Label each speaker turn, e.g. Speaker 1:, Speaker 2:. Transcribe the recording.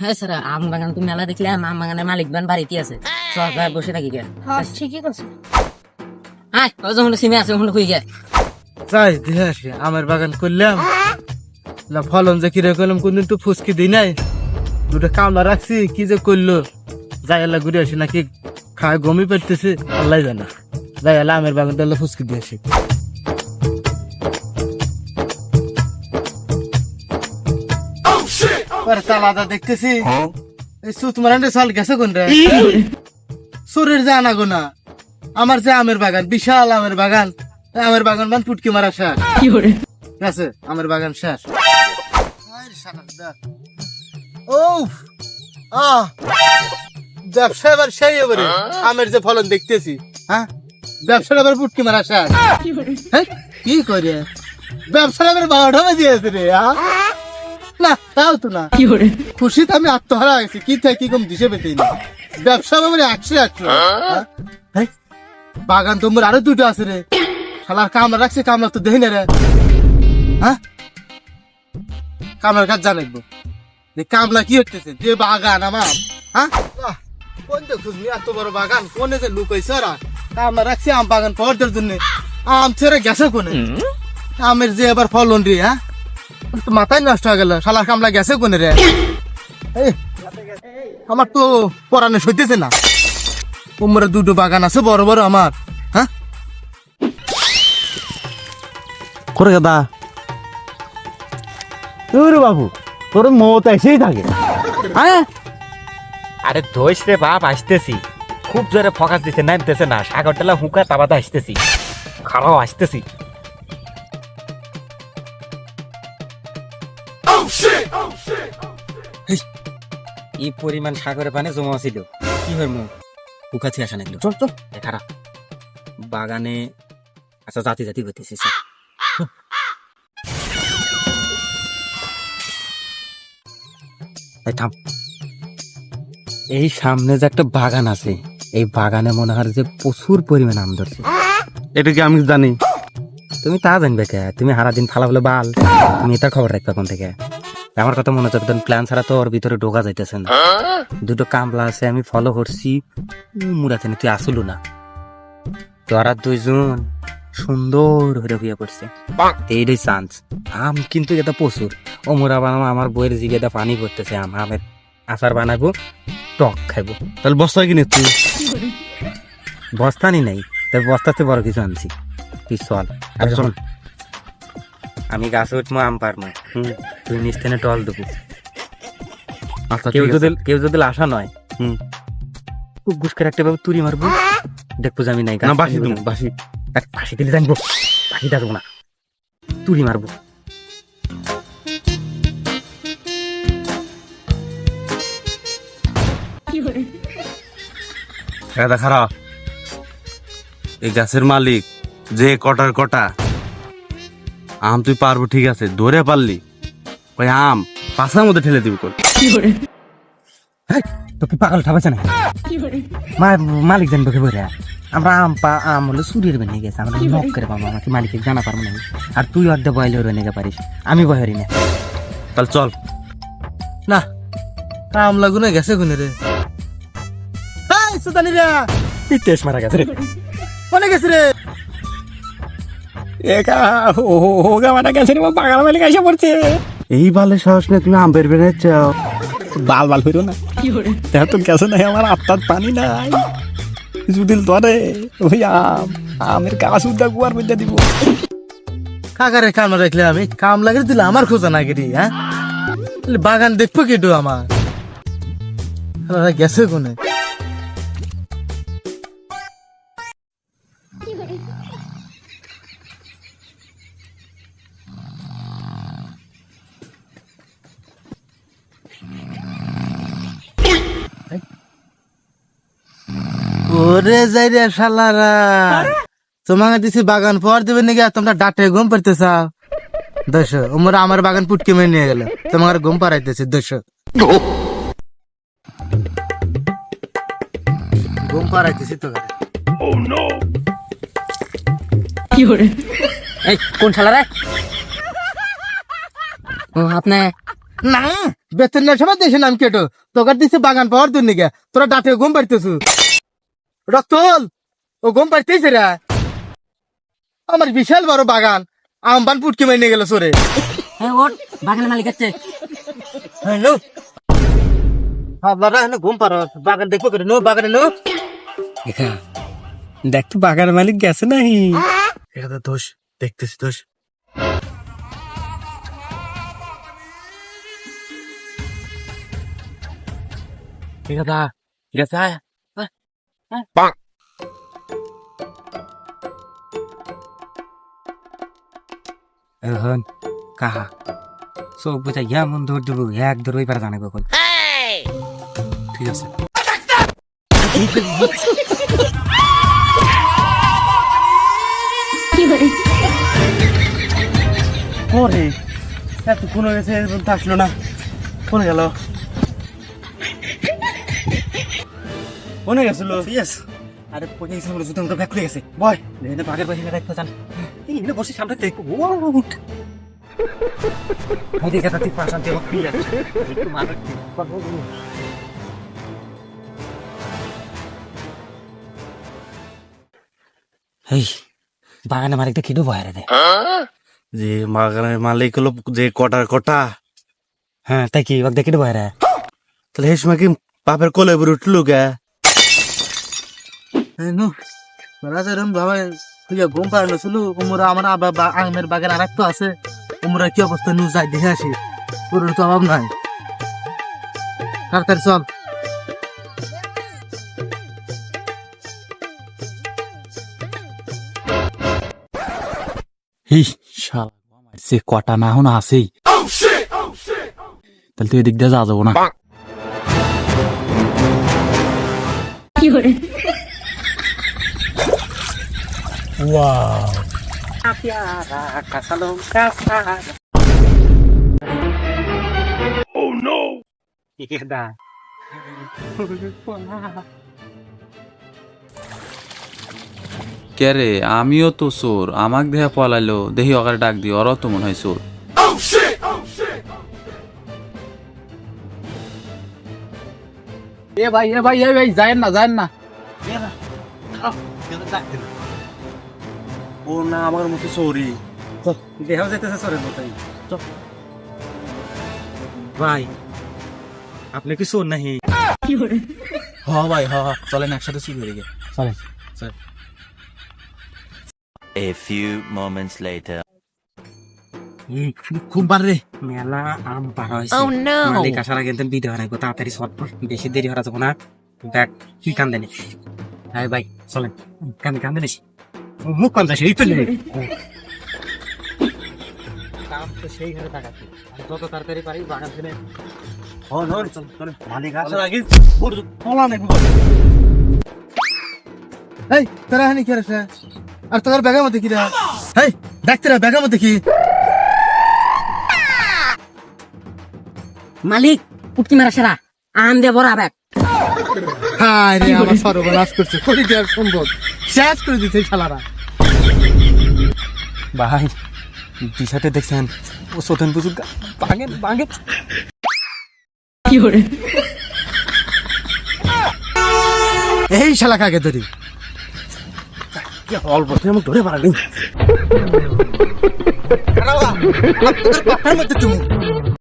Speaker 1: হ্যাঁ স্যার আম বাগান তো মেলা দেখলাম আম বাগানের মালিক বান বাড়িতে আছে। সবাই বসে থাকি গে
Speaker 2: ঠিকই করছে
Speaker 1: আয় ওই যখন সিমে আছে ওখানে গে
Speaker 3: যাই দিয়ে আসি আমের বাগান করলাম। না ফলন যে কিরে করলাম কোনদিন তো ফুসকি দিই নাই। দুটো কামলা রাখছি কি যে করল? যাই আল্লাহ ঘুরে আসি নাকি খায় গমি পেটতেছে আল্লাহ জানা। যাই আল্লাহ আমের বাগানটা ফুসকি দিয়ে আসি। পরে তালাদা দেখতেছি। এই সুত মারান্ডে সাল গেছে কোন রে? সুরের যে আনা গোনা আমার যে আমের বাগান বিশাল আমের বাগান। আমের বাগান মান পুটকি মারা শেষ। গেছে আমের বাগান শেষ। ও আহ। ব্যবসা এবার সেই এবারে। আমের যে ফলন দেখতেছি হ্যাঁ? ব্যবসাটা এবার পুটকি মারা শেষ। হ্যাঁ? কি করে? ব্যবসাটা এবার বারোটা বাজে আছে রে হ্যাঁ? না তাও তো না। খুশিতে আমি আত্মহারা গেছি কি থেকে কি কম দিশে পেতেই না। ব্যবসা আমার একশো একশো। হ্যাঁ? বাগান তোমার আরও দুটো আছে রে। শালার কামলা রাখছে কামলা তো দেখি না রে। হ্যাঁ? কামলার কাজ জানাইবো কামলা কি হচ্ছে যে বাগান আমার। হ্যাঁ? কোন দেখুস এত বড় বাগান? কোনে যে লুকাইছে ওরা? কামলা রাখছে আম বাগান পাওয়ার জন্য। আম ছেড়ে গেছে কোনে? আমের যে এবার ফলন রে হ্যাঁ? তো মাথায় নষ্ট হয়ে গেল শালার কামলা গেছে কোনে রে? আমার তো পরানে সইতেছে না। উমরে দুটো বাগান আছে বড় বড় আমার হ্যাঁ?
Speaker 4: করে দাদা। ওরে বাবু তোর মত এসেই থাকে। হ্যাঁ?
Speaker 5: আরে ধৈস রে বাপ আসতেছি। খুব জোরে ফকাস দিছে নামতেছে না। সাগরতলা হুকা তাবাতে আসতেছি। খারাপ আসতেছি। এই পরিমাণ সাগরের পানি জমা ছিল কি হয় মু? আসা চল বাগানে আচ্ছা জাতি জাতি থাম। এই সামনে যে একটা বাগান আছে এই বাগানে মনে হয় যে প্রচুর পরিমাণে আম ধরছে।
Speaker 4: এটা কি আমি জানি?
Speaker 5: তুমি তা জানবে কে? তুমি সারা দিন ফালা বলে বাল। তুমি এটা খবর রাখবে কোন থেকে? আমার কথা মনে হচ্ছে প্ল্যান ছাড়া তো ওর ভিতরে ঢোকা যাইতেছে না। দুটো কামলা আছে আমি ফলো করছি। মুরাতে তুই আসলু না। তোরা দুইজন সুন্দর হয়ে হইয়া পড়ছে এইটাই চান্স আম কিন্তু এটা প্রচুর। ও মোরা বানাবো আমার বইয়ের জিগেটা পানি পড়তেছে আম আমের আচার বানাবো টক খাইবো।
Speaker 4: তাহলে বস্তা কিনে তুই?
Speaker 5: বস্তানি নাই তাই বস্তাতে বড় কিছু আনছি। তুই চল আর শোন আমি গাছে উঠবো আম পারব হুম তুই নিস্তেনে টল দেবো।
Speaker 4: আচ্ছা
Speaker 5: কেউ যদি কেউ যদি আশা নয়
Speaker 4: হুম।
Speaker 5: খুব ঘুষ করে একটা ভাবে তুরি মারবো। দেখব যে আমি নাই
Speaker 4: না বাসি তুমি বাসি।
Speaker 5: এক ফাঁসি দিলে জানব ফাঁসি দেবো না। তুরি মারবো।
Speaker 4: এটা খারাপ এই গাছের মালিক যে কটার কটা আম তুই পারব ঠিক আছে। ধরে পারলি। ওই আম পাশার মধ্যে ঠেলে দিবি কোন
Speaker 5: তো কি পাগল ঠাবাছে না মা- মালিক জানব কে বলে আমরা আম পা আম হলো চুরির বেনে গেছে। আমরা নক করে? পাবো আমাকে মালিকের জানা পারব না। আর তুই অর্ধে বয়লে ওরে নিতে পারিস। আমি বয়রি না।
Speaker 4: তাহলে চল।
Speaker 3: না কামলা গুনে গেছে কোনে রে? সুদানি রে
Speaker 5: তেস মারা গেছে রে।
Speaker 3: কোনে গেছে রে?
Speaker 5: একা হোগা মারা গেছে রে পাগল মালিক এসে পড়ছে।
Speaker 4: এই বালে সাহস নিয়ে তুমি আম বের বেড়ে চাও
Speaker 5: বাল বাল হইরো না। দেখ তো গেছে নাই আমার আত্মার পানি নাই। যুদিল ধরে ওই আম আমের গাছ উদ্যা গুয়ার মধ্যে দিব।
Speaker 3: কাকারে কামলা রাখলে আমি কাম লাগে দিলে আমার খোঁজা না গেরি হ্যাঁ? বাগান দেখব কেটু আমার। গেছে কোনে? ওরে যাই রে শালারা। তোমাকে দিছি বাগান পর দেবে নাকি তোমরা ডাটে ঘুম পারতে চাও দশ ওমর আমার বাগান পুটকে মেরে নিয়ে গেল। তোমার ঘুম পাড়াইতেছে দশ ঘুম পাড়াইতেছি তো
Speaker 1: এই কোন শালা রে? ও আপনি
Speaker 3: না বেতন না সময় দেশে নাম কেটো। তোকে দিচ্ছে বাগান পাওয়ার গে তোরা ডাটে ঘুম পাড়তেছু। রক্তল ও ঘুম পাড়তেছে রে। আমার বিশাল বড় বাগান আমবান পুটকি মাইনে গেল সরে
Speaker 1: হ্যাঁ ওর বাগানের মালিক আছে।
Speaker 3: হ্যালো আপনারা এখানে ঘুম পারো বাগান দেখব করে নো বাগানে নো।
Speaker 5: দেখ তো বাগান মালিক গেছে নাহি।
Speaker 4: এটা তো দোষ দেখতেছি দোষ। ঠিক আছে ঠিক আছে আয়
Speaker 5: এখন কাহা? চোখ বুঝা ইয়া মন দৌড় দেবো এক দৌড় ওই পারে জানে কখন
Speaker 4: ঠিক আছে। ওরে এত কোনো আসলো না। কোনে গেল? কোনে গেছিল।
Speaker 5: ইয়েস আরে পড়ে গেছে বলে জুতো ব্যাক করে গেছে। বয় পাশে রাখতে জান এই এনে বসে সামনে দেখো। ও তাতে পাশান দিয়ে ফিরে যাচ্ছে একটু এই বাগানে মালিকটা কিডু ভয় রে
Speaker 4: যে বাগানের মালিক হলো যে কটার কটা।
Speaker 5: হ্যাঁ তাই কি ওকে দেখে ভয় রে।
Speaker 4: তাহলে সময় কি বাপের কোলে উঠল গে
Speaker 3: নো রাজা রম বাবা তুই ঘুম পাড়ানো ছিল উমরা আমার আবার আমের বাগান আর তো আছে উমরা কি অবস্থা নু যাই দেখে আসি পুরোর তো অভাব নাই। তাড়াতাড়ি চল।
Speaker 2: এই শালা সে কটা না এখন আছেই। তাহলে তুই এদিক দিয়ে যা যাব না। কে রে? আমিও তো চোর। আমাক দেহে পলাইলো। দেহি অকারে ডাক দি ওরও তো মনে হয় চোর।
Speaker 3: এ ভাই এ ভাই এ ভাই যায় না যায় না।
Speaker 4: ও না আমার মতো সরি।
Speaker 5: দেহ যেতেছে সরে মতোই। ভাই আপনি কি শোন নাহি?
Speaker 2: হ ভাই হ হ, চলেন একসাথে চুরি হয়ে গে। চলেন।
Speaker 6: A few moments later.
Speaker 3: খুব বার রে।
Speaker 5: মেলা আম পাড়া হয়েছে মালিক আসার আগে একদম বিদে তাড়াতাড়ি সব বেশি দেরি হওয়া যাব না। দেখ কি কান্দে নি। ভাই চলেন। কান্দে কান্দে নিস। মুখ সেই তো নেই। কাম তো সেই ঘরে টাকাতে যত তাড়াতাড়ি পারি বাগান ফেলে
Speaker 4: মালিক আসার আগে
Speaker 3: এই তোরা হানি কি রে আর তোর ব্যাগের মধ্যে কি রে? এই দেখতে রে ব্যাগের মধ্যে কি।
Speaker 1: মালিক উঠকি মারা সেরা। আম দিয়ে ভরা ব্যাগ।
Speaker 3: হায় রে আমার সর্বনাশ করছে। করি দেওয়ার সম্ভব শেষ করে দিচ্ছে খেলারা
Speaker 5: ভাই বিষয়টা দেখছেন? ও সতেন পুজো কি বাঙে
Speaker 3: এই শালা কাকে ধরি?
Speaker 4: অল্প তুই আমাকে ধরে পারলি
Speaker 3: আপনাদের পাপার মধ্যে তুমি।